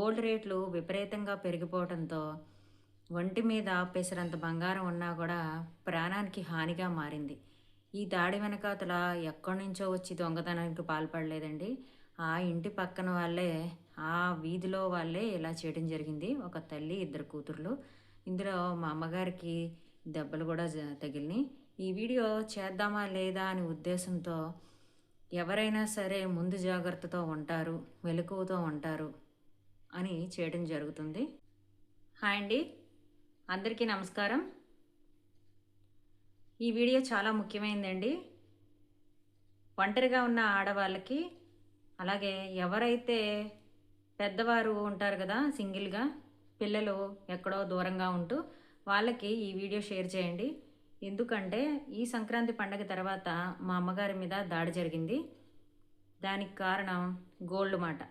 Gold రేట్లు విపరీతంగా పెరిగిపోవడంతో ఒంటి మీద పెసరంత బంగారం ఉన్నా కూడా ప్రాణానికి హానిగా మారింది. ఈ దాడి వెనకాతల ఎక్కడి నుంచో వచ్చి దొంగతనానికి పాల్పడలేదండి. ఆ ఇంటి పక్కన వాళ్ళే ఆ వీధిలో వాళ్ళే ఇలా చేయడం జరిగింది. ఒక తల్లి ఇద్దరు కూతుర్లు. ఇందులో మా అమ్మగారికి దెబ్బలు కూడా తగిలినాయి. ఈ వీడియో చేద్దామా లేదా అనే ఉద్దేశంతో ఎవరైనా సరే ముందు జాగ్రత్తతో ఉంటారు మెలకువతో ఉంటారు. అని చేయడం జరుగుతుంది. హాయ్ అండి. అందరికీ నమస్కారం. ఈ వీడియో చాలా ముఖ్యమైందండి. ఒంటరిగా ఉన్న ఆడవాళ్ళకి అలాగే ఎవరైతే పెద్దవారు ఉంటారు కదా సింగిల్గా పిల్లలు ఎక్కడో దూరంగా ఉంటూ వాళ్ళకి ఈ వీడియో షేర్ చేయండి. ఎందుకంటే ఈ సంక్రాంతి పండగ తర్వాత మా అమ్మగారి మీద దాడి జరిగింది. దానికి కారణం గోల్డ్ మాట.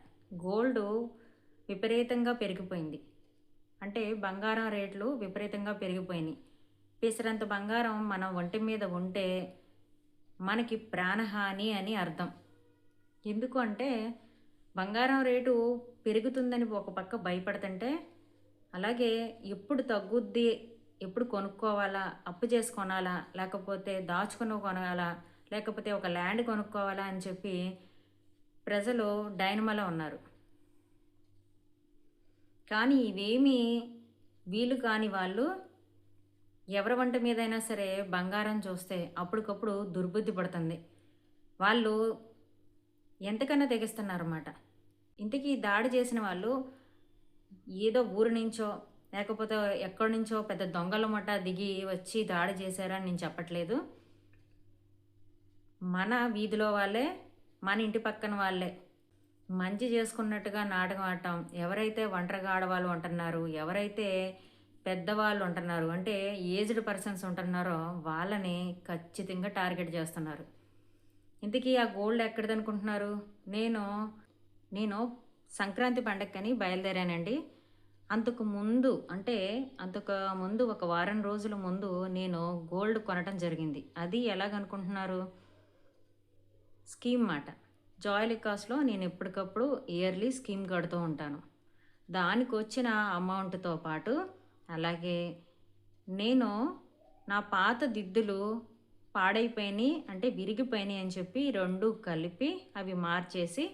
గోల్డ్ విపరీతంగా పెరిగిపోయింది. అంటే బంగారం రేట్లు విపరీతంగా పెరిగిపోయినాయి. పిసరంత బంగారం మన ఒంటి మీద ఉంటే మనకి ప్రాణహాని అని అర్థం. ఎందుకు అంటే బంగారం రేటు పెరుగుతుందని ఒక పక్క భయపడుతుంటే అలాగే ఎప్పుడు తగ్గుద్ది ఎప్పుడు కొనుక్కోవాలా అప్పు చేసి కొనాలా లేకపోతే దాచుకుని కొనాలా లేకపోతే ఒక ల్యాండ్ కొనుక్కోవాలా అని చెప్పి ప్రజలు డైనమలో ఉన్నారు. కానీ ఇవేమీ వీలు కాని వాళ్ళు ఎవరి వంట మీదైనా సరే బంగారం చూస్తే అప్పటికప్పుడు దుర్బుద్ధి పడుతుంది. వాళ్ళు ఎంతకన్నా తెగిస్తున్నారన్నమాట. ఇంతకీ దాడి చేసిన వాళ్ళు ఏదో ఊరి నుంచో లేకపోతే ఎక్కడి నుంచో పెద్ద దొంగల మట దిగి వచ్చి దాడి చేశారని నేను చెప్పట్లేదు. మన వీధిలో వాళ్ళే మన ఇంటి పక్కన వాళ్ళే. మంచి చేసుకున్నట్టుగా నాటకం ఆడటం. ఎవరైతే ఒంటరిగా ఆడవాళ్ళు ఉంటున్నారు ఎవరైతే పెద్దవాళ్ళు ఉంటున్నారు అంటే ఏజ్డ్ పర్సన్స్ ఉంటున్నారో వాళ్ళని ఖచ్చితంగా టార్గెట్ చేస్తున్నారు. ఇంతకీ ఆ గోల్డ్ ఎక్కడిది అనుకుంటున్నారు నేను నేను సంక్రాంతి పండగకని బయలుదేరానండి. అంతకు ముందు అంటే అంతకు ముందు ఒక వారం రోజుల ముందు నేను గోల్డ్ కొనటం జరిగింది. అది ఎలాగనుకుంటున్నారు? స్కీమ్ మాట. జాయిలికాస్లో నేను ఎప్పటికప్పుడు ఇయర్లీ స్కీమ్ కడుతూ ఉంటాను. దానికి వచ్చిన అమౌంట్తో పాటు అలాగే నేను నా పాత దిద్దులు పాడైపోయినాయి అంటే విరిగిపోయినాయి అని చెప్పి రెండు కలిపి అవి మార్చేసి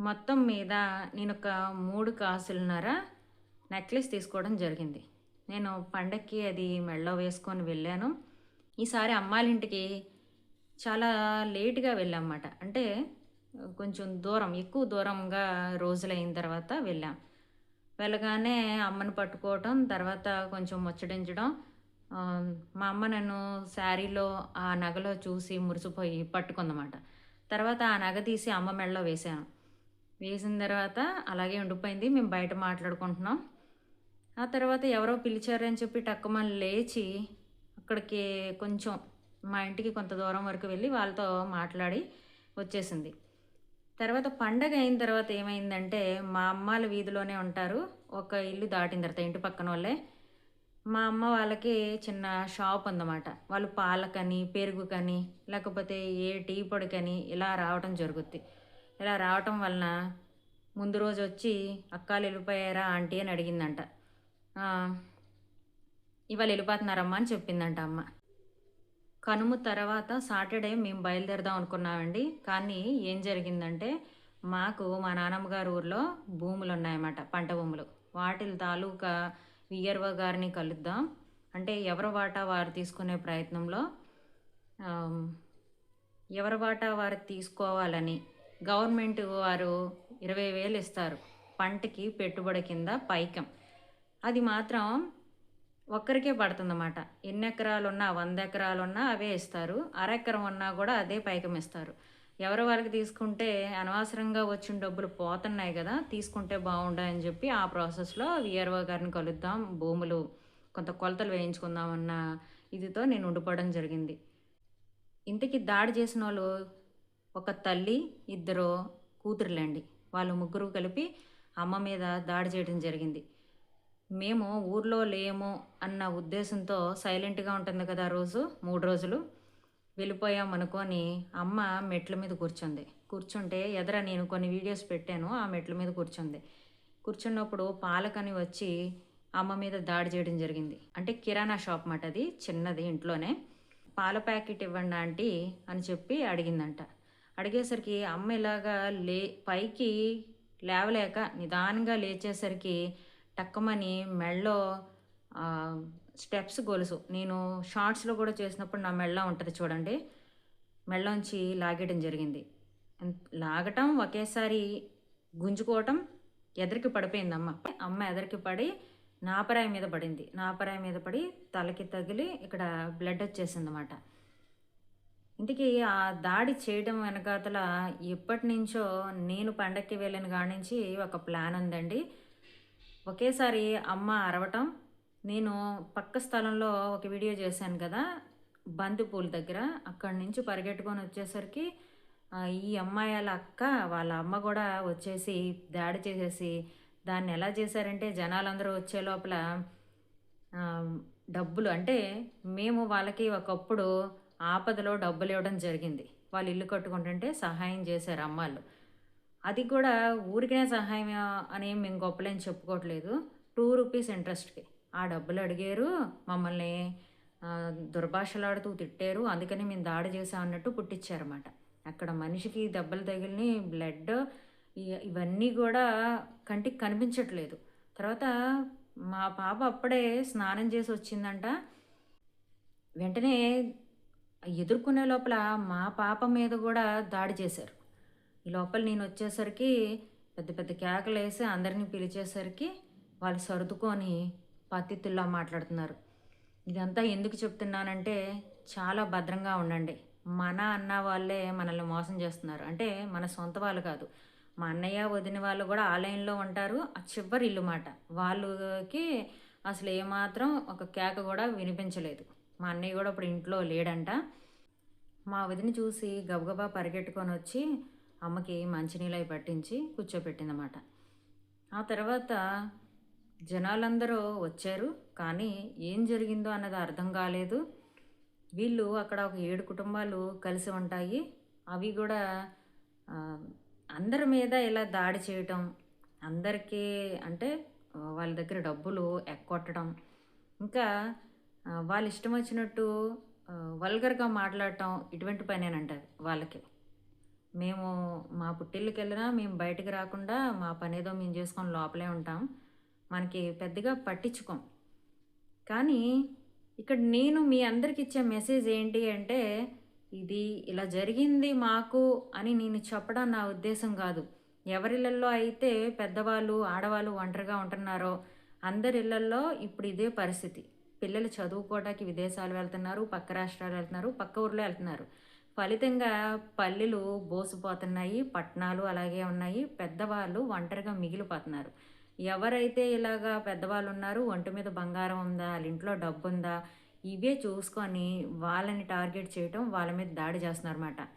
మొత్తం మీద నేను ఒక మూడు కాసులున్నర నెక్లెస్ తీసుకోవడం జరిగింది. నేను పండక్కి అది మెళ్ళో వేసుకొని వెళ్ళాను. ఈసారి అమ్మాయిలింటికి చాలా లేట్గా వెళ్ళామన్నమాట అంటే కొంచెం దూరం ఎక్కువ దూరంగా రోజులైన తర్వాత వెళ్ళాం. వెళ్ళగానే అమ్మను పట్టుకోవటం తర్వాత కొంచెం ముచ్చటించడం. మా అమ్మ నన్ను శారీలో ఆ నగలో చూసి మురిసిపోయి పట్టుకుందన్నమాట. తర్వాత ఆ నగ తీసి అమ్మ మెడలో వేశాను. వేసిన తర్వాత అలాగే ఉండిపోయింది. మేము బయట మాట్లాడుకుంటున్నాం. ఆ తర్వాత ఎవరో పిలిచారని చెప్పి టక్కుమని లేచి అక్కడికి కొంచెం మా ఇంటికి కొంత దూరం వరకు వెళ్ళి వాళ్ళతో మాట్లాడి వచ్చేసింది. తర్వాత పండగ అయిన తర్వాత ఏమైందంటే మా అమ్మాల వీధిలోనే ఉంటారు. ఒక ఇల్లు దాటిన తర్వాత ఇంటి పక్కన వాళ్ళే. మా అమ్మ వాళ్ళకి చిన్న షాప్ ఉందన్నమాట వాళ్ళు పాలకని పెరుగుకని లేకపోతే ఏ టీ పొడికని ఇలా రావటం జరుగుద్ది. ఇలా రావటం వలన ముందు రోజు వచ్చి అక్కాలు వెళ్ళిపోయారా ఆంటీ? అని అడిగిందంట. ఇవాళ వెళ్ళిపోతున్నారమ్మా అని చెప్పిందంట అమ్మ. కనుము తర్వాత సాటర్డే మేము బయలుదేరదాం అనుకున్నామండి. కానీ ఏం జరిగిందంటే మాకు మా నాన్నమ్మ గారి ఊర్లో భూములు ఉన్నాయన్నమాట పంట భూములు. వాటి తాలూకా విఆర్ఓ గారిని కలుద్దాం. అంటే ఎవరి వాటా వారు తీసుకునే ప్రయత్నంలో ఎవరి వాటా వారు తీసుకోవాలని గవర్నమెంట్ వారు ఇరవై వేలు ఇస్తారు. పంటకి పెట్టుబడి కింద పైకం. అది మాత్రం ఒక్కరికే పడుతుందన్నమాట. ఎన్ని ఎకరాలు ఉన్నా వంద ఎకరాలు ఉన్నా అవే ఇస్తారు. అరెకరం ఉన్నా కూడా అదే పైకం ఇస్తారు. ఎవరి వాళ్ళకి తీసుకుంటే అనవసరంగా వచ్చిన డబ్బులు పోతున్నాయి కదా తీసుకుంటే బాగుండని చెప్పి ఆ ప్రాసెస్లో విఆర్ఓ గారిని కలుద్దాం భూములు కొంత కొలతలు వేయించుకుందామన్న ఇదితో నేను ఉండిపోవడం జరిగింది. ఇంటికి దాడి చేసిన వాళ్ళు ఒక తల్లి ఇద్దరు కూతురులేండి. వాళ్ళు ముగ్గురు కలిపి అమ్మ మీద దాడి చేయడం జరిగింది. మేము ఊర్లో లేము అన్న ఉద్దేశంతో సైలెంట్గా ఉంటుంది కదా ఆ రోజు మూడు రోజులు. వెళ్ళిపోయాం అనుకొని అమ్మ మెట్ల మీద కూర్చుంది. కూర్చుంటే ఎదర నేను కొన్ని వీడియోస్ పెట్టాను ఆ మెట్ల మీద కూర్చుంది. కూర్చున్నప్పుడు పాలకని వచ్చి అమ్మ మీద దాడి చేయడం జరిగింది. అంటే కిరాణా షాప్ మాట అది చిన్నది ఇంట్లోనే. పాల ప్యాకెట్ ఇవ్వండి ఆంటీ అని చెప్పి అడిగిందంట. అడిగేసరికి అమ్మ ఇలాగా లే పైకి లేవలేక నిదానంగా లేచేసరికి టక్కమని మెళ్ళో స్టెప్స్ గొలుసు. నేను షార్ట్స్లో కూడా చేసినప్పుడు నా మెళ్ళ ఉంటుంది చూడండి. మెళ్ళలోంచి లాగేయడం జరిగింది. లాగటం ఒకేసారి గుంజుకోవటం ఎదరికి పడిపోయింది అమ్మ అమ్మ ఎదరికి పడి నాపరాయి మీద పడింది. నాపరాయి మీద పడి తలకి తగిలి ఇక్కడ బ్లడ్ వచ్చేసింది అన్నమాట ఇంటికి ఆ దాడి చేయడం వెనకాతల ఎప్పటి నుంచో నేను పండక్కి వెళ్ళిన కాడి నుంచి ఒక ప్లాన్ ఉందండి. ఒకేసారి అమ్మ అరవటం. నేను పక్క స్థలంలో ఒక వీడియో చేశాను కదా బంతిపూల దగ్గర. అక్కడి నుంచి పరిగెట్టుకొని వచ్చేసరికి ఈ అమ్మాయి వాళ్ళ అక్క వాళ్ళ అమ్మ కూడా వచ్చేసి దాడి చేసేసి దాన్ని ఎలా చేశారంటే జనాలందరూ వచ్చే లోపల డబ్బులు అంటే మేము వాళ్ళకి ఒకప్పుడు ఆపదలో డబ్బులు ఇవ్వడం జరిగింది. వాళ్ళు ఇల్లు కట్టుకుంటుంటే సహాయం చేశారు అమ్మాళ్ళు. అది కూడా ఊరికనే సహాయం అని మేము గొప్పలేని చెప్పుకోవట్లేదు. Two rupees ఇంట్రెస్ట్కి. ఆ డబ్బులు అడిగారు. మమ్మల్ని దుర్భాషలాడుతూ తిట్టారు. అందుకని మేము దాడి చేసాం అన్నట్టు పుట్టించారన్నమాట అక్కడ మనిషికి దెబ్బలు తగిలిని బ్లడ్ ఇ- ఇవన్నీ కూడా కంటికి కనిపించట్లేదు. తర్వాత మా పాప అప్పుడే స్నానం చేసి వచ్చిందంట. వెంటనే ఎదుర్కొనే లోపల మా పాప మీద కూడా దాడి చేశారు. ఈ లోపల నేను వచ్చేసరికి పెద్ద పెద్ద కేకలు వేసి అందరినీ పిలిచేసరికి వాళ్ళు సర్దుకొని పత్తిత్తుల్లా మాట్లాడుతున్నారు. ఇదంతా ఎందుకు చెప్తున్నానంటే చాలా భద్రంగా ఉండండి. మన అన్న వాళ్ళే మనల్ని మోసం చేస్తున్నారు. అంటే మన సొంత వాళ్ళు కాదు. మా అన్నయ్య వదిన వాళ్ళు కూడా ఆలయంలో ఉంటారు. ఆ చివరి ఇల్లు మాట. వాళ్ళకి అసలు ఏమాత్రం ఒక కేక కూడా వినిపించలేదు. మా అన్నయ్య కూడా ఇప్పుడు ఇంట్లో లేడంట. మా వదిన చూసి గబగబా పరిగెట్టుకొని వచ్చి అమ్మకి మంచినీళ్ళు పట్టించి కూర్చోపెట్టిందన్నమాట ఆ తర్వాత జనాలందరూ వచ్చారు కానీ ఏం జరిగిందో అన్నది అర్థం కాలేదు. వీళ్ళు అక్కడ ఒక ఏడు కుటుంబాలు కలిసి ఉంటాయి. అవి కూడా అందరి మీద ఇలా దాడి చేయటం అందరికీ అంటే వాళ్ళ దగ్గర డబ్బులు ఎక్కొట్టడం ఇంకా వాళ్ళు వాళ్ళ ఇష్టం వచ్చినట్టు వల్గర్గా మాట్లాడటం ఇటువంటి పనేనంట వాళ్ళకి. మేము మా పుట్టిళ్ళకి వెళ్ళినా మేము బయటకు రాకుండా మా పనేదో మేము చేసుకొని లోపలే ఉంటాం. మనకి పెద్దగా పట్టించుకోం. కానీ ఇక్కడ నేను మీ అందరికి ఇచ్చే మెసేజ్ ఏంటి అంటే ఇది ఇలా జరిగింది మాకు అని నేను చెప్పడం నా ఉద్దేశం కాదు. ఎవరిళ్ళల్లో అయితే పెద్దవాళ్ళు ఆడవాళ్ళు ఒంటరిగా ఉంటున్నారో అందరి ఇళ్ళల్లో ఇప్పుడు ఇదే పరిస్థితి. పిల్లలు చదువుకోవడానికి విదేశాలు వెళ్తున్నారు పక్క రాష్ట్రాలు వెళ్తున్నారు పక్క ఊర్లో వెళ్తున్నారు. ఫలితంగా పల్లెలు బోసిపోతున్నాయి పట్టణాలు అలాగే ఉన్నాయి. పెద్దవాళ్ళు ఒంటరిగా మిగిలిపోతున్నారు. ఎవరైతే ఇలాగా పెద్దవాళ్ళు ఉన్నారు ఒంటి మీద బంగారం ఉందా వాళ్ళ ఇంట్లో డబ్బు ఉందా ఇవే చూసుకొని వాళ్ళని టార్గెట్ చేయటం వాళ్ళ మీద దాడి చేస్తున్నారు అన్నమాట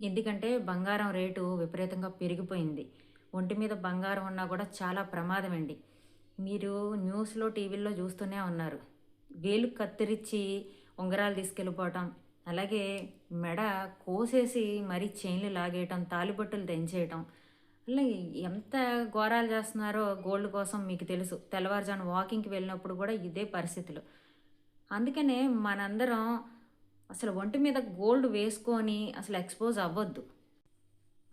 ఎందుకంటే బంగారం రేటు విపరీతంగా పెరిగిపోయింది. ఒంటి మీద బంగారం ఉన్నా కూడా చాలా ప్రమాదం అండి. మీరు న్యూస్లో టీవీల్లో చూస్తూనే ఉన్నారు. వేలు కత్తిరించి ఉంగరాలు తీసుకెళ్ళిపోవటం అలాగే మెడ కోసేసి మరీ చైన్లు లాగేయటం తాలిబొట్టులు తెంచేయటం. అలాగే ఎంత ఘోరాలు చేస్తున్నారో గోల్డ్ కోసం మీకు తెలుసు. తెల్లవారుజాను వాకింగ్కి వెళ్ళినప్పుడు కూడా ఇదే పరిస్థితులు. అందుకనే మనందరం అసలు ఒంటి మీద గోల్డ్ వేసుకొని అసలు ఎక్స్పోజ్ అవ్వద్దు.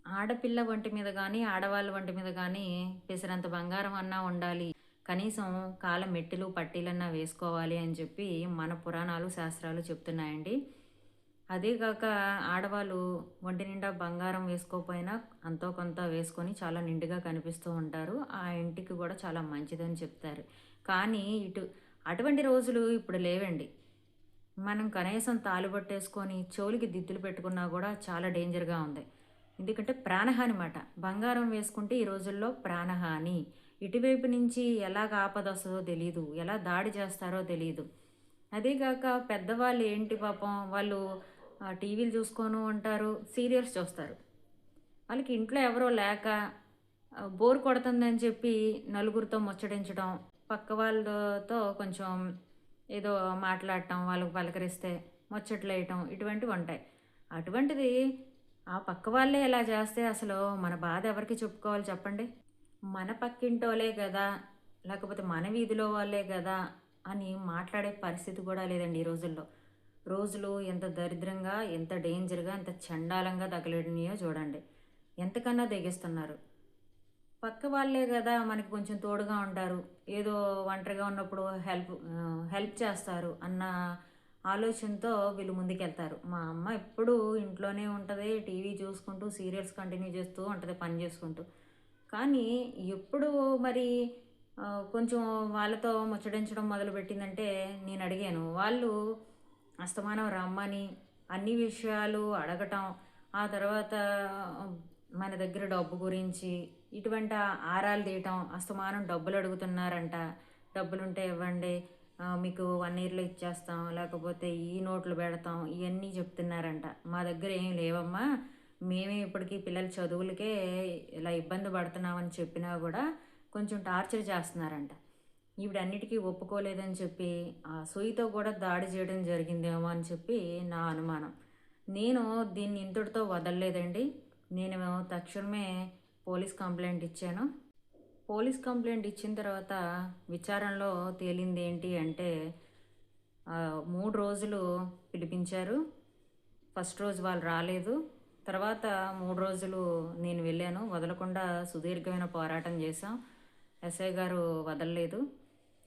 ఆడపిల్ల ఒంటి మీద కానీ ఆడవాళ్ళ ఒంటి మీద కానీ పెసరంత బంగారం అన్నా ఉండాలి. కనీసం కాళ్ళ మెట్టెలు పట్టీలన్నా వేసుకోవాలి అని చెప్పి మన పురాణాలు శాస్త్రాలు చెప్తున్నాయండి. అదే కాక ఆడవాళ్ళు ఒంటి నిండా బంగారం వేసుకోకపోయినా అంతో కొంత వేసుకొని చాలా నిండుగా కనిపిస్తూ ఉంటారు. ఆ ఇంటికి కూడా చాలా మంచిదని చెప్తారు. కానీ ఇటు అటువంటి రోజులు ఇప్పుడు లేవండి. మనం కనీసం తాలుబట్టేసుకొని చెవులకి దిద్దులు పెట్టుకున్నా కూడా చాలా డేంజర్గా ఉంది. ఎందుకంటే ప్రాణహాని మాట. బంగారం వేసుకుంటే ఈ రోజుల్లో ప్రాణహాని. ఇటువైపు నుంచి ఎలాగ ఆపద వస్తుందో తెలియదు ఎలా దాడి చేస్తారో తెలియదు అదేగాక పెద్దవాళ్ళు ఏంటి పాపం? వాళ్ళు టీవీలు చూసుకోను ఉంటారు సీరియల్స్ చూస్తారు. వాళ్ళకి ఇంట్లో ఎవరో లేక బోర్ కొడుతుందని చెప్పి నలుగురితో ముచ్చటించడం పక్క వాళ్ళతో కొంచెం ఏదో మాట్లాడటం వాళ్ళకు పలకరిస్తే ముచ్చట్లు వేయటం ఇటువంటివి ఉంటాయి. అటువంటిది ఆ పక్క వాళ్ళే ఇలా చేస్తే అసలు మన బాధ ఎవరికి చెప్పుకోవాలి చెప్పండి? మన పక్కింటోలే కదా లేకపోతే మన వీధిలో వాళ్ళే కదా అని మాట్లాడే పరిస్థితి కూడా లేదండి ఈ రోజుల్లో. రోజులు ఎంత దరిద్రంగా ఎంత డేంజర్గా ఎంత చండాలంగా తగలేడినాయో చూడండి. ఎంతకన్నా తెగిస్తున్నారు. పక్క వాళ్ళే కదా మనకి కొంచెం తోడుగా ఉంటారు. ఏదో ఒంటరిగా ఉన్నప్పుడు హెల్ప్ హెల్ప్ చేస్తారు అన్న ఆలోచనతో వీళ్ళు ముందుకెళ్తారు. మా అమ్మ ఎప్పుడూ ఇంట్లోనే ఉంటుంది టీవీ చూసుకుంటూ సీరియల్స్ కంటిన్యూ చేస్తూ ఉంటుంది పని చేసుకుంటూ. కానీ ఎప్పుడు మరి కొంచెం వాళ్ళతో ముచ్చడించడం మొదలుపెట్టిందంటే నేను అడిగాను వాళ్ళు అస్తమానం రమ్మని అన్ని విషయాలు అడగటం ఆ తర్వాత మన దగ్గర డబ్బు గురించి ఇటువంటి ఆరాలు తీయటం అస్తమానం డబ్బులు అడుగుతున్నారంట. డబ్బులుంటే ఇవ్వండి మీకు వన్ ఇయర్లో ఇచ్చేస్తాం లేకపోతే ఈ నోట్లు పెడతాం ఇవన్నీ చెప్తున్నారంట. మా దగ్గర ఏం లేవమ్మా మేమే ఇప్పటికీ పిల్లల చదువులకే ఇలా ఇబ్బంది పడుతున్నామని చెప్పినా కూడా కొంచెం టార్చర్ చేస్తున్నారంట. ఈవిడన్నిటికీ ఒప్పుకోలేదని చెప్పి ఆ సూయితో కూడా దాడి చేయడం జరిగిందేమో అని చెప్పి నా అనుమానం. నేను దీన్ని ఇంతటితో వదలలేదండి. నేను తక్షణమే పోలీస్ కంప్లైంట్ ఇచ్చాను. పోలీస్ కంప్లైంట్ ఇచ్చిన తర్వాత విచారణలో తేలింది ఏంటి అంటే మూడు రోజులు పిలిపించారు. ఫస్ట్ రోజు వాళ్ళు రాలేదు. తర్వాత మూడు రోజులు నేను వెళ్ళాను. వదలకుండా సుదీర్ఘమైన పోరాటం చేశాం. ఎస్ఐ గారు వదలలేదు.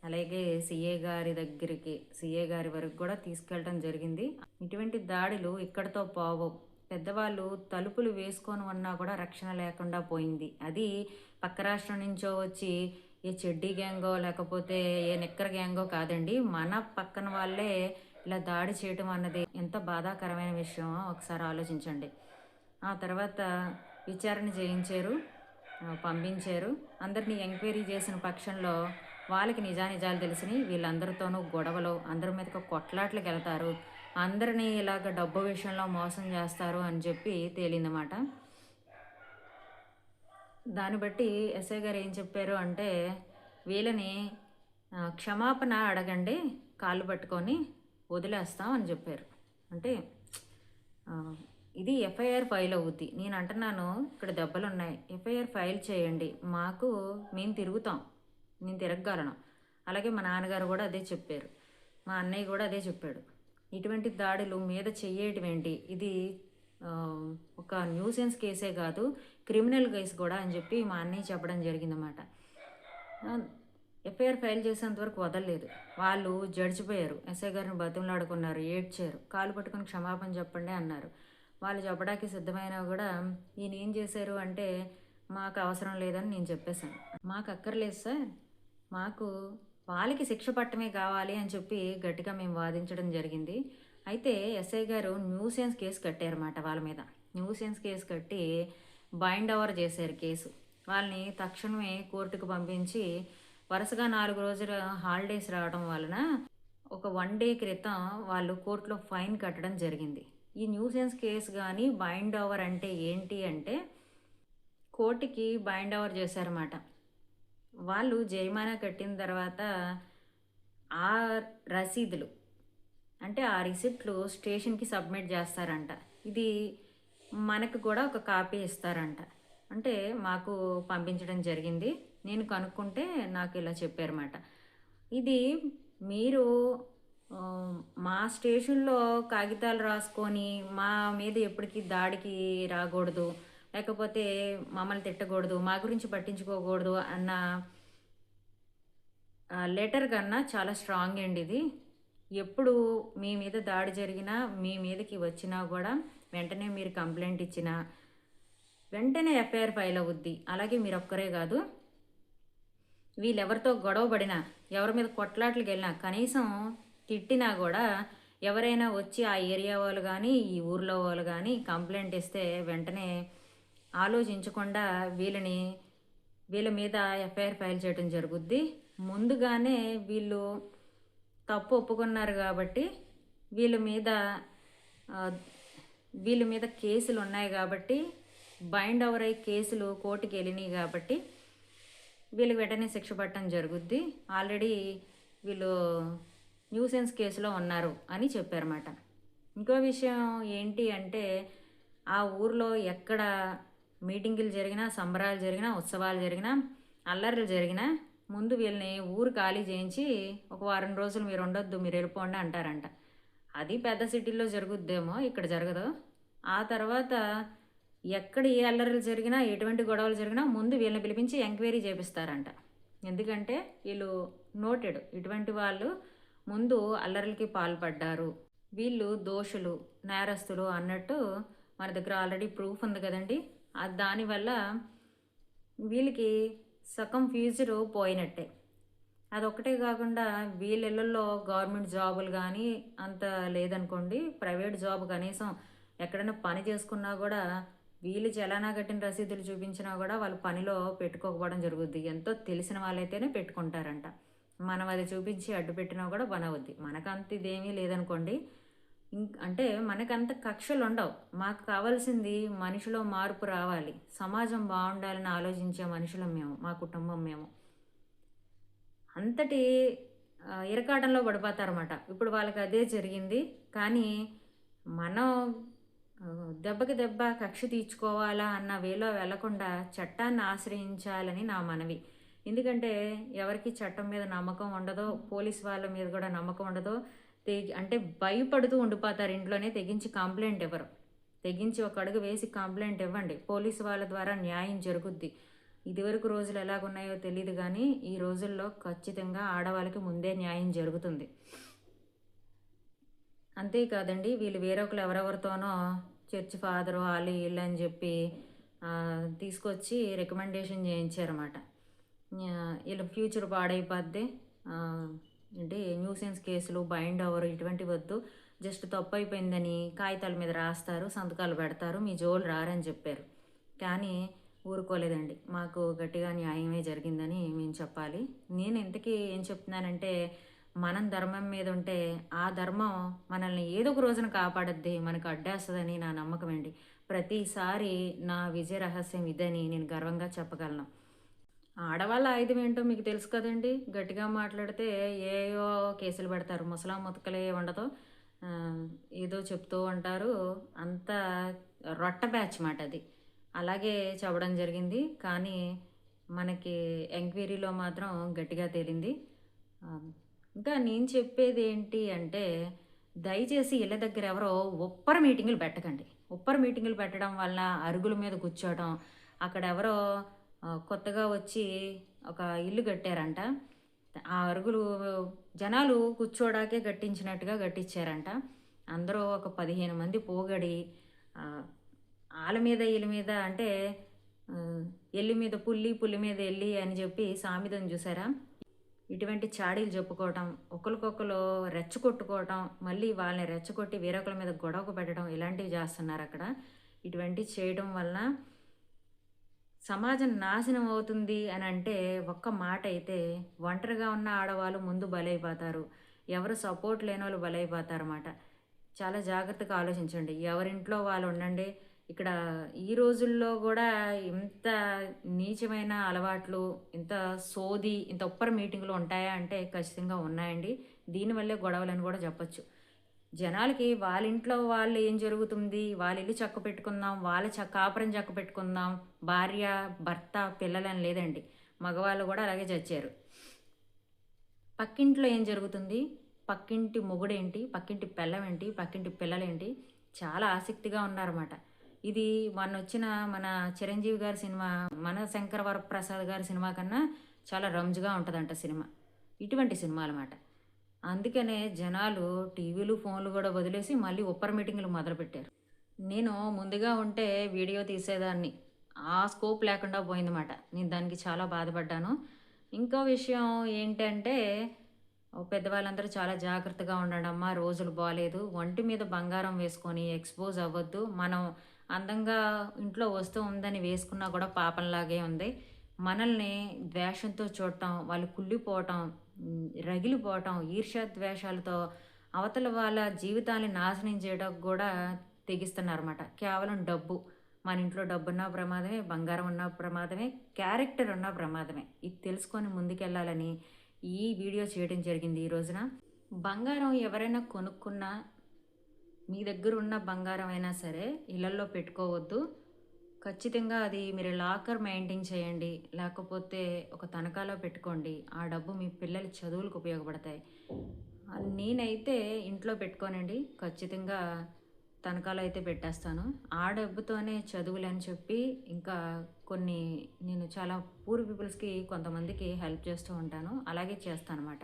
అలాగే సిఏ గారి దగ్గరికి సిఏ గారి వరకు కూడా తీసుకెళ్ళడం జరిగింది. ఇటువంటి దాడులు ఇక్కడతో పోవు పెద్దవాళ్ళు తలుపులు వేసుకొని ఉన్నా కూడా రక్షణ లేకుండా పోయింది. అది పక్క రాష్ట్రం నుంచో వచ్చి ఏ చెడ్డీ గ్యాంగో లేకపోతే ఏ నిక్కర గ్యాంగో కాదండి. మన పక్కన వాళ్ళే ఇలా దాడి చేయటం అన్నది ఎంత బాధాకరమైన విషయం ఒకసారి ఆలోచించండి. ఆ తర్వాత విచారణ చేయించారు పంపించారు. అందరినీ ఎంక్వైరీ చేసిన పక్షంలో వాళ్ళకి నిజానిజాలు తెలిసినాయి. వీళ్ళందరితోనూ గొడవలు అందరి మీదకి కొట్లాట్లకు వెళ్తారు. అందరినీ ఇలాగ డబ్బు విషయంలో మోసం చేస్తారు అని చెప్పి తేలిందన్నమాట. దాన్ని బట్టి ఎస్ఐ గారు ఏం చెప్పారు అంటే వీళ్ళని క్షమాపణ అడగండి కాళ్ళు పట్టుకొని వదిలేస్తాం అని చెప్పారు. అంటే ఇది ఎఫ్ఐఆర్ ఫైల్ అవుద్ది. నేను అంటున్నాను ఇక్కడ దెబ్బలు ఉన్నాయి ఎఫ్ఐఆర్ ఫైల్ చేయండి. మాకు మేము తిరుగుతాం. నేను తిరగగలను. అలాగే మా నాన్నగారు కూడా అదే చెప్పారు. మా అన్నయ్య కూడా అదే చెప్పాడు. ఇటువంటి దాడులు మీద చెయ్యటం ఏంటి ఇది ఒక న్యూసెన్స్ కేసే కాదు క్రిమినల్ కేసు కూడా అని చెప్పి మా అన్నయ్య చెప్పడం జరిగిందన్నమాట. ఎఫ్ఐఆర్ ఫైల్ చేసేంత వరకు వదలలేదు. వాళ్ళు జడ్జిపోయారు ఎస్ఐ గారిని బతిమలాడుకున్నారు ఏడ్చారు. కాలు పట్టుకొని క్షమాపణ చెప్పండి అన్నారు. వాళ్ళు చెప్పడానికి సిద్ధమైనా కూడా ఈయన ఏం చేశారు అంటే మాకు అవసరం లేదని నేను చెప్పేశాను. మాకు అక్కర్లేదు సార్. మాకు వాళ్ళకి శిక్ష పట్టమే కావాలి అని చెప్పి గట్టిగా మేము వాదించడం జరిగింది. అయితే ఎస్ఐ గారు న్యూసెన్స్ కేసు కట్టారన్నమాట వాళ్ళ మీద. న్యూసెన్స్ కేసు కట్టి బైండ్ ఓవర్ చేశారు కేసు. వాళ్ళని తక్షణమే కోర్టుకు పంపించి వరుసగా నాలుగు రోజుల హాలిడేస్ రావడం వలన ఒక వన్ డే క్రితం వాళ్ళు కోర్టులో ఫైన్ కట్టడం జరిగింది. ఈ న్యూసెన్స్ కేసు కానీ బైండ్ ఓవర్ అంటే ఏంటి అంటే కోర్టుకి బైండ్ ఓవర్ చేశారన్నమాట. వాళ్ళు జరిమానా కట్టిన తర్వాత ఆ రసీదులు అంటే ఆ రిసిప్ట్లు స్టేషన్కి సబ్మిట్ చేస్తారంట. ఇది మనకు కూడా ఒక కాపీ ఇస్తారంట. అంటే మాకు పంపించడం జరిగింది. నేను కనుక్కుంటే నాకు ఇలా చెప్పారన్నమాట. ఇది మీరు మా స్టేషన్లో కాగితాలు రాసుకొని మా మీద ఎప్పటికీ దాడికి రాకూడదు. లేకపోతే మమ్మల్ని తిట్టకూడదు మా గురించి పట్టించుకోకూడదు అన్న లెటర్ కన్నా చాలా స్ట్రాంగ్ అండి ఇది. ఎప్పుడు మీ మీద దాడి జరిగినా మీ మీదకి వచ్చినా కూడా వెంటనే మీరు కంప్లైంట్ ఇచ్చినా వెంటనే ఎఫ్ఐఆర్ ఫైల్ అవుద్ది. అలాగే మీరు ఒక్కరే కాదు వీళ్ళెవరితో గొడవ పడినా ఎవరి మీద కొట్లాట్లకి వెళ్ళినా కనీసం తిట్టినా కూడా ఎవరైనా వచ్చి ఆ ఏరియా వాళ్ళు కానీ ఈ ఊర్లో వాళ్ళు కానీ కంప్లైంట్ ఇస్తే వెంటనే ఆలోచించకుండా వీళ్ళని వీళ్ళ మీద ఎఫ్ఐఆర్ ఫైల్ చేయడం జరుగుద్ది. ముందుగానే వీళ్ళు తప్పు ఒప్పుకున్నారు కాబట్టి వీళ్ళ మీద వీళ్ళ మీద కేసులు ఉన్నాయి కాబట్టి బైండ్ అవర్ అయ్యి కేసులు కోర్టుకి వెళ్ళినాయి కాబట్టి వీళ్ళకి వెంటనే శిక్ష పట్టడం జరుగుద్ది. ఆల్రెడీ వీళ్ళు న్యూసెన్స్ కేసులో ఉన్నారు అని చెప్పారన్నమాట. ఇంకో విషయం ఏంటి అంటే ఆ ఊర్లో ఎక్కడ మీటింగులు జరిగినా సంబరాలు జరిగినా ఉత్సవాలు జరిగినా అల్లర్లు జరిగినా ముందు వీళ్ళని ఊరు ఖాళీ చేయించి ఒక వారం రోజులు మీరు ఉండొద్దు మీరు వెళ్ళిపోండి అంటారంట. అది పెద్ద సిటీల్లో జరుగుద్దేమో ఇక్కడ జరగదు. ఆ తర్వాత ఎక్కడ ఏ అల్లర్లు జరిగినా ఎటువంటి గొడవలు జరిగినా ముందు వీళ్ళని పిలిపించి ఎంక్వైరీ చేపిస్తారంట. ఎందుకంటే వీళ్ళు నోటెడ్. ఇటువంటి వాళ్ళు ముందు అల్లర్లకి పాల్పడ్డారు. వీళ్ళు దోషులు నేరస్తులు అన్నట్టు మన దగ్గర ఆల్రెడీ ప్రూఫ్ ఉంది కదండి. దానివల్ల వీళ్ళకి సగం ఫ్యూచర్ పోయినట్టే. అదొక్కటే కాకుండా వీళ్ళ ఇళ్ళల్లో గవర్నమెంట్ జాబులు కానీ అంత లేదనుకోండి ప్రైవేట్ జాబ్ కనీసం ఎక్కడైనా పని చేసుకున్నా కూడా వీళ్ళు చలానా కట్టిన రసీదులు చూపించినా కూడా వాళ్ళు పనిలో పెట్టుకోకపోవడం జరుగుద్ది. ఎంతో తెలిసిన వాళ్ళైతేనే పెట్టుకుంటారంట. మనం అది చూపించి అడ్డు పెట్టినా కూడా పనవద్ది మనకంత ఇదేమీ లేదనుకోండి అంటే మనకంత కక్షలు ఉండవు మాకు కావాల్సింది మనిషిలో మార్పు రావాలి. సమాజం బాగుండాలని ఆలోచించే మనుషులం మేము మా కుటుంబం మేము. అంతటి ఇరకాటంలో పడిపోతారన్నమాట. ఇప్పుడు వాళ్ళకి అదే జరిగింది. కానీ మనం దెబ్బకి దెబ్బ కక్ష తీర్చుకోవాలా అన్న వేలో వెళ్ళకుండా చట్టాన్ని ఆశ్రయించాలని నా మనవి. ఎందుకంటే ఎవరికి చట్టం మీద నమ్మకం ఉండదో పోలీస్ వాళ్ళ మీద కూడా నమ్మకం ఉండదో తెగి అంటే భయపడుతూ ఉండిపోతారు ఇంట్లోనే తెగించి కంప్లైంట్ ఇవ్వరు. తెగించి ఒక అడుగు వేసి కంప్లైంట్ ఇవ్వండి. పోలీసు వాళ్ళ ద్వారా న్యాయం జరుగుద్ది. ఇదివరకు రోజులు ఎలాగున్నాయో తెలియదు కానీ ఈ రోజుల్లో ఖచ్చితంగా ఆడవాళ్ళకి ముందే న్యాయం జరుగుతుంది. అంతేకాదండి వీళ్ళు వేరొకరు ఎవరెవరితోనో చర్చ్ ఫాదరు వాళ్ళు వీళ్ళు అని చెప్పి తీసుకొచ్చి రికమెండేషన్ చేయించారన్నమాట. వీళ్ళ ఫ్యూచర్ పాడైపోద్ది. అంటే న్యూసెన్స్ కేసులు బైండ్ అవర్ ఇటువంటివి వద్దు. జస్ట్ తప్పు అయిపోయిందని కాగితాల మీద రాస్తారు సంతకాలు పెడతారు మీ జోలు రారని చెప్పారు. కానీ ఊరుకోలేదండి. మాకు గట్టిగా న్యాయమే జరిగిందని మేము చెప్పాలి. నేను ఇంతకీ ఏం చెప్తున్నానంటే మనం ధర్మం మీద ఉంటే ఆ ధర్మం మనల్ని ఏదో ఒక రోజున కాపాడద్ది మనకు అడ్డేస్తుందని నా నమ్మకం అండి. ప్రతిసారి నా విజయ రహస్యం ఇదని నేను గర్వంగా చెప్పగలను. ఆడవాళ్ళ ఆయుధం ఏంటో మీకు తెలుసు కదండి. గట్టిగా మాట్లాడితే ఏయో కేసులు పెడతారు. ముసలా ముతకలే ఉండదు. ఉండదో ఏదో చెప్తూ ఉంటారు. అంత రొట్ట బ్యాచ్ మాట అది. అలాగే చెప్పడం జరిగింది. కానీ మనకి ఎంక్వైరీలో మాత్రం గట్టిగా తేలింది. ఇంకా నేను చెప్పేది ఏంటి అంటే దయచేసి ఇళ్ళ దగ్గర ఎవరో ఉప్పర మీటింగులు పెట్టకండి. ఉప్పర మీటింగులు పెట్టడం వల్ల అరుగుల మీద కూర్చోవడం అక్కడ ఎవరో కొత్తగా వచ్చి ఒక ఇల్లు కట్టారంట. ఆ అరుగులు జనాలు కూర్చోడాకే కట్టించినట్టుగా కట్టించారంట. అందరూ ఒక పదిహేను మంది పోగడి ఆల మీద ఇల్లు మీద అంటే ఎల్లి మీద పుల్లి పుల్లి మీద ఎల్లి అని చెప్పి సామెతను చూసారా? ఇటువంటి చాడీలు చెప్పుకోవటం ఒకరికొకరు రెచ్చగొట్టుకోవటం మళ్ళీ వాళ్ళని రెచ్చగొట్టి వేరొకరి మీద గొడవకు పెట్టడం ఇలాంటివి చేస్తున్నారు అక్కడ. ఇటువంటివి చేయడం వలన సమాజం నాశనం అవుతుంది అని అంటే ఒక్క మాట అయితే ఒంటరిగా ఉన్న ఆడవాళ్ళు ముందు బలైపోతారు. ఎవరు సపోర్ట్ లేని వాళ్ళు బలైపోతారు అన్నమాట చాలా జాగ్రత్తగా ఆలోచించండి. ఎవరింట్లో వాళ్ళు ఉండండి. ఇక్కడ ఈ రోజుల్లో కూడా ఇంత నీచమైన అలవాట్లు ఇంత సోది ఇంత ఉప్పర మీటింగులు ఉంటాయా అంటే ఖచ్చితంగా ఉన్నాయండి. దీనివల్లే గొడవలని కూడా చెప్పొచ్చు. జనాలకి వాళ్ళ ఇంట్లో వాళ్ళు ఏం జరుగుతుంది? వాళ్ళ ఇల్లు చక్క పెట్టుకుందాం వాళ్ళ చక్క కాపురం చక్క పెట్టుకుందాం భార్య భర్త పిల్లలని లేదండి. మగవాళ్ళు కూడా అలాగే చచ్చారు. పక్కింట్లో ఏం జరుగుతుంది? పక్కింటి మొగుడేంటి? పక్కింటి పిల్లమేంటి పక్కింటి పిల్లలేంటి? చాలా ఆసక్తిగా ఉన్నారన్నమాట. ఇది మొన్న వచ్చిన మన చిరంజీవి గారి సినిమా మన శంకర వరప్రసాద్ గారి సినిమా కన్నా చాలా రంజుగా ఉంటుందంట సినిమా. ఇటువంటి సినిమా అన్నమాట అందుకనే జనాలు టీవీలు ఫోన్లు కూడా వదిలేసి మళ్ళీ ఉప్పర్ మీటింగ్లు మొదలుపెట్టారు. నేను ముందుగా ఉంటే వీడియో తీసేదాన్ని. ఆ స్కోప్ లేకుండా పోయిందన్నమాట. నేను దానికి చాలా బాధపడ్డాను. ఇంకో విషయం ఏంటంటే పెద్దవాళ్ళందరూ చాలా జాగ్రత్తగా ఉండడమ్మా రోజులు బాగాలేదు ఒంటి మీద బంగారం వేసుకొని ఎక్స్పోజ్ అవ్వద్దు. మనం అందంగా ఇంట్లో వస్తూ ఉందని వేసుకున్నా కూడా పాపంలాగే ఉంది. మనల్ని ద్వేషంతో చూడటం వాళ్ళు కుళ్ళిపోవటం రగిలిపోవటం ఈర్ష్య ద్వేషాలతో అవతల వాళ్ళ జీవితాన్ని నాశనం చేయడం కూడా తెగిస్తున్నారన్నమాట. కేవలం డబ్బు. మన ఇంట్లో డబ్బు ఉన్న ప్రమాదమే బంగారం ఉన్న ప్రమాదమే క్యారెక్టర్ ఉన్న ప్రమాదమే. ఇది తెలుసుకొని ముందుకెళ్ళాలని ఈ వీడియో చేయడం జరిగింది ఈ రోజున. బంగారం ఎవరైనా కొనుక్కున్నా మీ దగ్గర ఉన్న బంగారం అయినా సరే ఇళ్ళల్లో పెట్టుకోవద్దు. ఖచ్చితంగా అది మీరు లాకర్ మెయింటైన్ చేయండి. లేకపోతే ఒక తనఖాలో పెట్టుకోండి. ఆ డబ్బు మీ పిల్లల చదువులకు ఉపయోగపడతాయి. నేనైతే ఇంట్లో పెట్టుకోనండి. ఖచ్చితంగా తనఖాలో అయితే పెట్టేస్తాను. ఆ డబ్బుతోనే చదువులు అని చెప్పి ఇంకా కొన్ని నేను చాలా పూర్ పీపుల్స్కి కొంతమందికి హెల్ప్ చేస్తూ ఉంటాను. అలాగే చేస్తాను అనమాట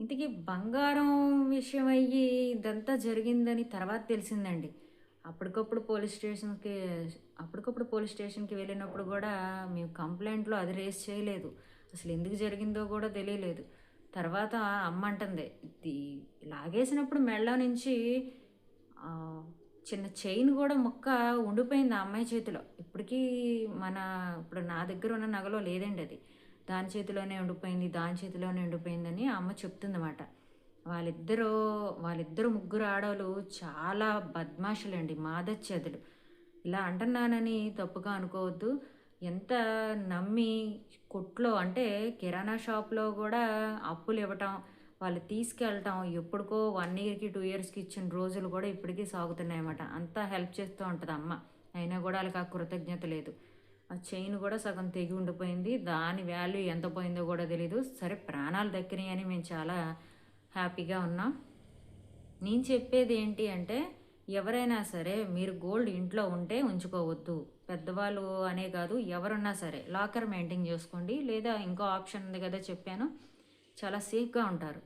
ఇంతకీ బంగారం విషయం అయ్యి ఇదంతా జరిగిందని తర్వాత తెలిసిందండి. అప్పటికప్పుడు పోలీస్ స్టేషన్కి అప్పటికప్పుడు పోలీస్ స్టేషన్కి వెళ్ళినప్పుడు కూడా మేము కంప్లైంట్లో అది రేస్ చేయలేదు. అసలు ఎందుకు జరిగిందో కూడా తెలియలేదు. తర్వాత అమ్మ అంటుంది ఇది లాగేసినప్పుడు మెళ్ళ నుంచి చిన్న చైన్ కూడా ముక్క ఉండిపోయింది ఆ అమ్మాయి చేతిలో. ఇప్పటికీ మన ఇప్పుడు నా దగ్గర ఉన్న నగలో లేదండి అది. దాని చేతిలోనే ఉండిపోయింది దాని చేతిలోనే ఉండిపోయిందని అమ్మ చెప్తుందన్నమాట. వాళ్ళిద్దరూ వాళ్ళిద్దరు ముగ్గురు ఆడవాళ్ళు చాలా బద్మాషులండి మాదచ్చేదులు. ఇలా అంటున్నానని తప్పుగా అనుకోవద్దు. ఎంత నమ్మి కొట్లో అంటే కిరాణా షాప్లో కూడా అప్పులు ఇవ్వటం వాళ్ళు తీసుకెళ్ళటం ఎప్పటికో వన్ ఇయర్కి టూ ఇయర్స్కి ఇచ్చిన రోజులు కూడా ఇప్పటికీ సాగుతున్నాయి అన్నమాట. అంతా హెల్ప్ చేస్తూ ఉంటుంది అమ్మ. అయినా కూడా వాళ్ళకి ఆ కృతజ్ఞత లేదు. ఆ చైన్ కూడా సగం తెగి ఉండిపోయింది. దాని వాల్యూ ఎంత పోయిందో కూడా తెలియదు సరే ప్రాణాలు దక్కినాయి అని మేము చాలా హ్యాపీగా ఉన్నాం. నేను చెప్పేది ఏంటి అంటే ఎవరైనా సరే మీరు గోల్డ్ ఇంట్లో ఉంటే ఉంచుకోవద్దు. పెద్దవాళ్ళు అనే కాదు ఎవరున్నా సరే. లాకర్ మెయింటైన్ చేసుకోండి. లేదా ఇంకో ఆప్షన్ ఉంది కదా చెప్పాను. చాలా సేఫ్గా ఉంటారు.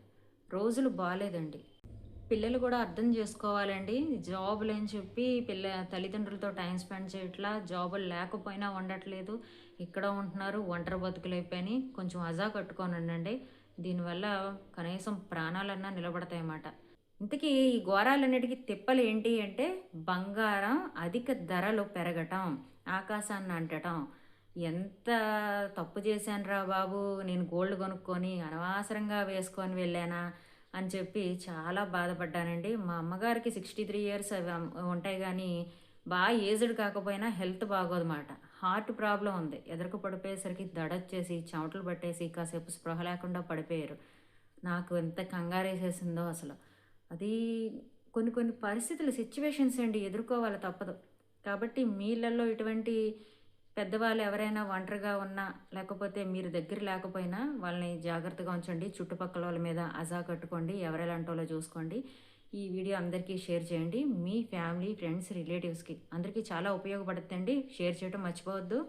రోజులు బాగాలేదండి పిల్లలు కూడా అర్థం చేసుకోవాలండి. జాబులు అని చెప్పి పిల్ల తల్లిదండ్రులతో టైం స్పెండ్ చేయట్లా. జాబులు లేకపోయినా ఉండట్లేదు. ఇక్కడ ఉంటున్నారు ఒంటరి బతుకులు అయిపోయి కొంచెం అజా కట్టుకొని ఉండండి. దీనివల్ల కనీసం ప్రాణాలన్నా నిలబడతాయన్నమాట. ఇంతకీ ఈ ఘోరాలన్నిటికీ తిప్పలు ఏంటి అంటే బంగారం అధిక ధరలు పెరగటం ఆకాశాన్ని అంటటం. ఎంత తప్పు చేశానురా బాబు? నేను గోల్డ్ కొనుక్కొని అనవసరంగా వేసుకొని వెళ్ళానా అని చెప్పి చాలా బాధపడ్డానండి. మా అమ్మగారికి సిక్స్టీ త్రీ ఇయర్స్ అవి ఉంటాయి కానీ బాగా ఏజ్డ్ కాకపోయినా హెల్త్ బాగోదన్నమాట హార్ట్ ప్రాబ్లం ఉంది. ఎదురుకు పడిపోయేసరికి దడొచ్చేసి చెమటలు పట్టేసి కాసేపు స్పృహ లేకుండా పడిపోయారు. నాకు ఎంత కంగారేసేసిందో అసలు. అది కొన్ని కొన్ని పరిస్థితులు సిచ్యువేషన్స్ అండి ఎదుర్కోవాలి తప్పదు. కాబట్టి మీళ్ళల్లో ఇటువంటి పెద్దవాళ్ళు ఎవరైనా ఒంటరిగా ఉన్నా లేకపోతే మీరు దగ్గర లేకపోయినా వాళ్ళని జాగ్రత్తగా ఉంచండి. చుట్టుపక్కల వాళ్ళ మీద అజా కట్టుకోండి. ఎవరెలాంటి వాళ్ళో చూసుకోండి. ఈ వీడియో అందరికీ షేర్ చేయండి. మీ ఫ్యామిలీ ఫ్రెండ్స్ రిలేటివ్స్కి అందరికీ చాలా ఉపయోగపడుతుందండి. షేర్ చేయడం మర్చిపోవద్దు.